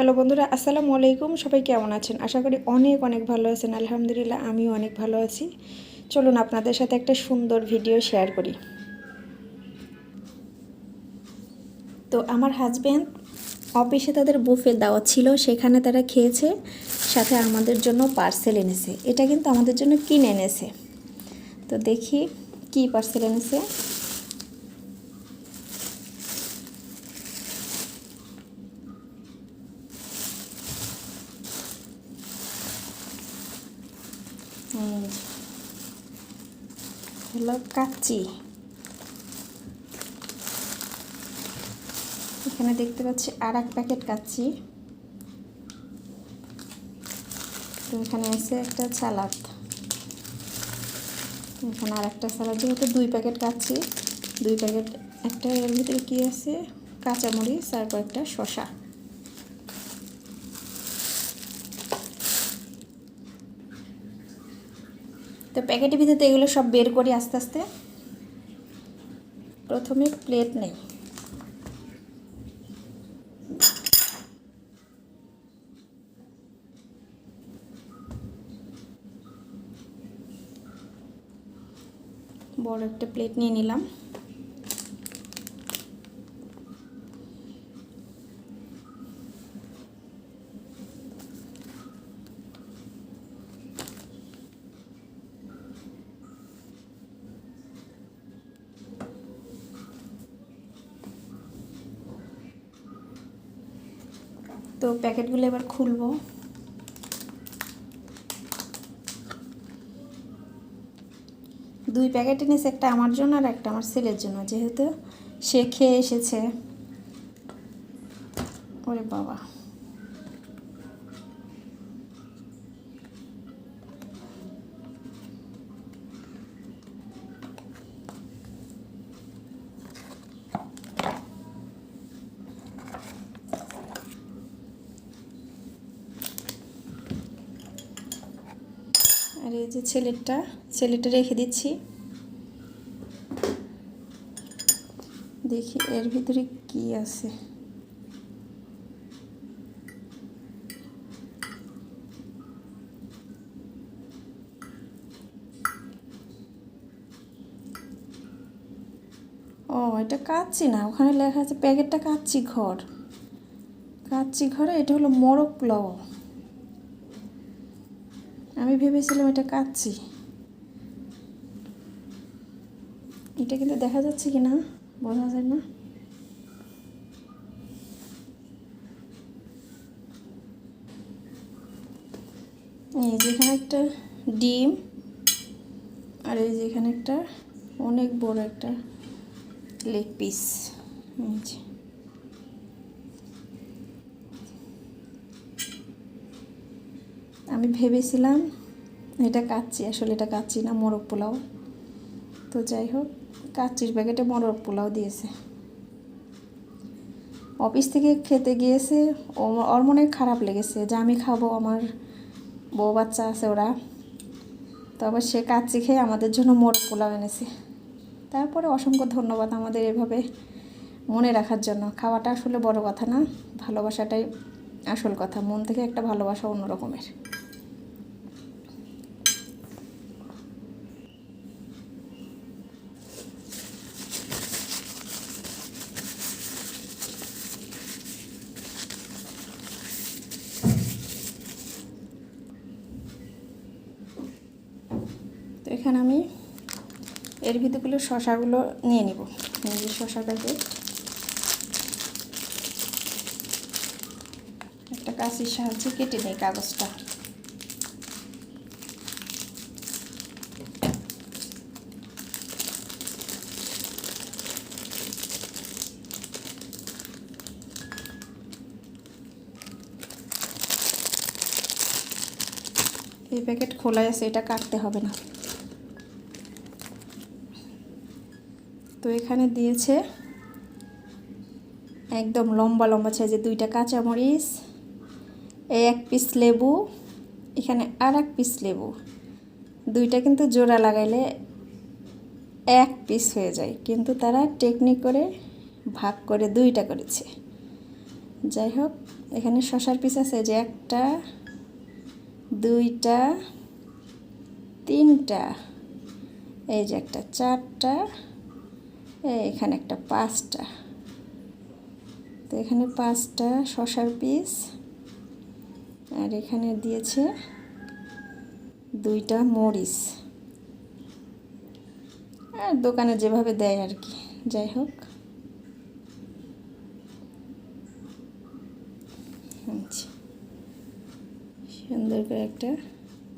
Hello বন্ধুরা, আসসালামু আলাইকুম। সবাই কেমন আছেন? আশা করি অনেক অনেক ভালো আছেন। আলহামদুলিল্লাহ, আমিও অনেক ভালো আছি। চলুন আপনাদের সাথে একটা সুন্দর ভিডিও শেয়ার করি। তো আমার হাজব্যান্ড অফিসে তাদের বুফে দাওয়াত ছিল, সেখানে তারা খেয়েছে, সাথে আমাদের জন্য পার্সেল এনেছে। এটা কিন্তু আমাদের জন্য কিনে এনেছে। তো দেখি কি পার্সেল এনেছে। হলো কাচ্চি। এখানে দেখতে পাচ্ছি আর এক প্যাকেট কাচ্চি। তো এখানে আছে একটা সালাদ। এখানে আর একটা সালাদ, যেহেতু দুই প্যাকেট কাচ্ছি দুই প্যাকেট, একটা এর ভিতরে কী আছে? কাঁচামরিচ, তারপর একটা শশা তো প্যাকেটের ভিতরে এগুলো সব বের করি আস্তে আস্তে। প্রথমে প্লেট নেই। বড় একটা প্লেট নিয়ে নিলাম। তো প্যাকেটগুলো এবার খুলবো। দুই প্যাকেট এনেছে, একটা আমার জন্য আর একটা আমার ছেলের জন্য, যেহেতু সে খেয়ে এসেছে। ওরে বাবা। আর এই যে ছেলেরটা ছেলেটা রেখে দিচ্ছি। দেখি এর ভিতরে কি আছে। ও, এটা কাচ্চি না, ওখানে লেখা আছে প্যাকেটটা কাচ্ছি ঘর। কাচ্ছি ঘরে, এটা হলো মোরগ পোলাও আমি ভেবেছিলাম এটা কাচ্চি এটা কিন্তু দেখা যাচ্ছে কি না, বোঝা যায় না। এই যেখানে একটা ডিম, আর এই যেখানে একটা অনেক বড় একটা লেগ পিস। আমি ভেবেছিলাম এটা কাচ্চি, আসলে এটা কাচ্চি না, মোরগ পোলাও। তো যাই হোক, কাচ্চির প্যাকেটে মোরগ পোলাও দিয়েছে। অফিস থেকে খেতে গিয়েছে ওর মনে খারাপ লেগেছে যে আমি খাব, আমার বউ বাচ্চা আছে ওরা। তো আবার সে কাচ্চি খেয়ে আমাদের জন্য মোরগ পোলাও এনেছে। তারপরে অসংখ্য ধন্যবাদ আমাদের এভাবে মনে রাখার জন্য। খাওয়াটা আসলে বড় কথা না, ভালোবাসাটাই আসল কথা। মন থেকে একটা ভালোবাসা অন্য রকমের এখানে আমি এর ভিতরগুলো শশাগুলো নিয়ে নিব। এই যে শশাটাকে। একটা কাশির সাহায্যে কেটে নেই কাগজটা। এই প্যাকেট খোলা আছে, এটা কাটতে হবে না। এখানে দিয়েছে একদম লম্বা লম্বা সাইজে দুইটা কাঁচামরিচ এই এক পিস লেবু, এখানে আর এক পিস লেবু। দুইটা কিন্তু জোড়া লাগাইলে এক পিস হয়ে যায়, কিন্তু তারা টেকনিক করে ভাগ করে দুইটা করেছে। যাই হোক, এখানে শশার পিস আছে যে একটা, দুইটা, তিনটা, এই যে একটা, চারটা এখানে একটা পাঁচটা। তো এখানে পাঁচটা শশার পিস। আর এখানে দিয়েছে দুইটা মরিচ। আর দোকানে যেভাবে দেয় আর কি, যাই হোক। আচ্ছা সুন্দর করে একটা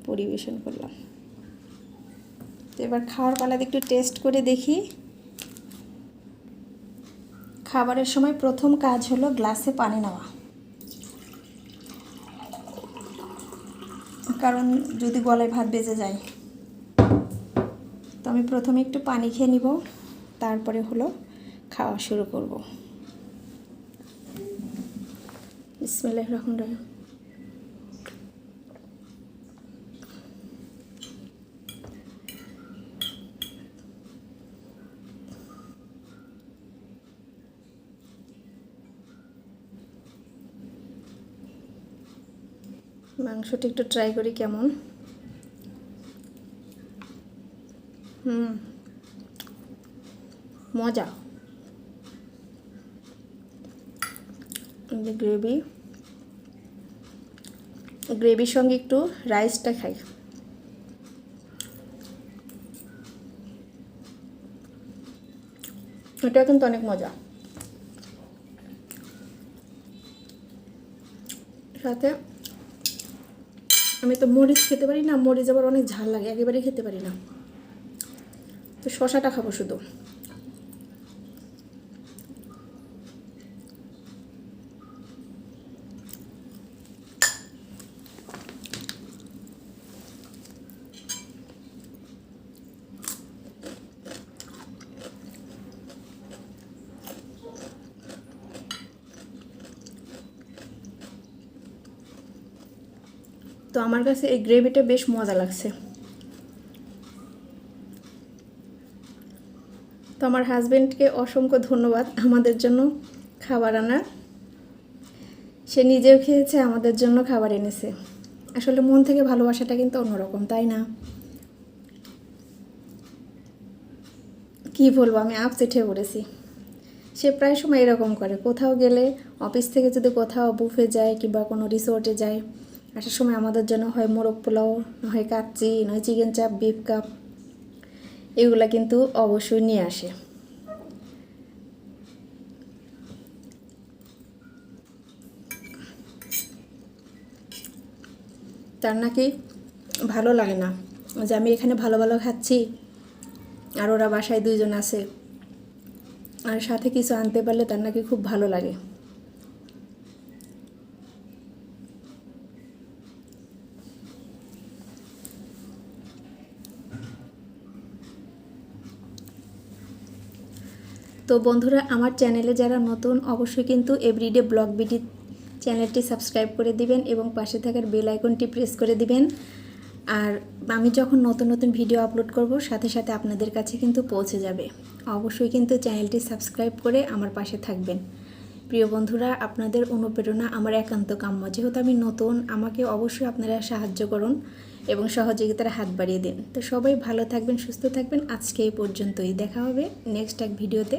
পরিবেশন করলাম। তো এবার খাওয়ার পালাতে একটু টেস্ট করে দেখি। খাবারের সময় প্রথম কাজ হলো গ্লাসে পানি নেওয়া। কারণ যদি গলায় ভাত বেজে যায়, তো আমি প্রথমে একটু পানি খেয়ে নিব, তারপরে হলো খাওয়া শুরু করব। বিসমিল্লাহির রহমানির রহিম। মাংসটা একটু ট্রাই করি কেমন। হুম, মজা। গ্রেভি গ্রেভির সঙ্গে একটু রাইসটা খাই। এটা কিন্তু অনেক মজা। সাথে আমি তো মরিচ খেতে পারি না, মরিচ আবার অনেক ঝাল লাগে, একেবারেই খেতে পারি না। তো শশাটা খাব শুধু। তো আমার কাছে এই গ্রেভিটা বেশ মজা লাগছে। তো আমার হাজব্যান্ডকে অসংখ্য ধন্যবাদ আমাদের জন্য খাবার আনার। সে নিজেও খেয়েছে, আমাদের জন্য খাবার এনেছে। আসলে মন থেকে ভালোবাসাটা কিন্তু অন্যরকম, তাই না? কি বলব, আমি আপসেট হয়ে পড়েছি। সে প্রায় সময় এরকম করে, কোথাও গেলে অফিস থেকে যদি কোথাও বুফে যায় কিংবা কোনো রিসোর্টে যায় আসার সময় আমাদের জন্য হয় মোরগ পোলাও হয় কাচ্চি নয় চিকেন চাপ বিফ কাপ এগুলা কিন্তু অবশ্যই নিয়ে আসে। তার নাকি ভালো লাগে না যে আমি এখানে ভালো ভালো খাচ্ছি আর ওরা বাসায় দুইজন আছে। আর সাথে কিছু আনতে পারলে তার নাকি খুব ভালো লাগে। তো বন্ধুরা, আমার চ্যানেলে যারা নতুন, অবশ্যই কিন্তু এভরিডে ব্লগ বিডি চ্যানেলটি সাবস্ক্রাইব করে দিবেন এবং পাশে থাকার বেল আইকনটি প্রেস করে দিবেন। আর আমি যখন নতুন নতুন ভিডিও আপলোড করব, সাথে সাথে আপনাদের কাছে কিন্তু পৌঁছে যাবে। অবশ্যই কিন্তু চ্যানেলটি সাবস্ক্রাইব করে আমার পাশে থাকবেন। প্রিয় বন্ধুরা, আপনাদের অনুপ্রেরণা আমার একান্ত কাম্য। যেহেতু আমি নতুন, আমাকে অবশ্যই আপনারা সাহায্য করুন এবং সহযোগিতার হাত বাড়িয়ে দিন। তো সবাই ভালো থাকবেন, সুস্থ থাকবেন। আজকে এই পর্যন্তই। দেখা হবে নেক্সট এক ভিডিওতে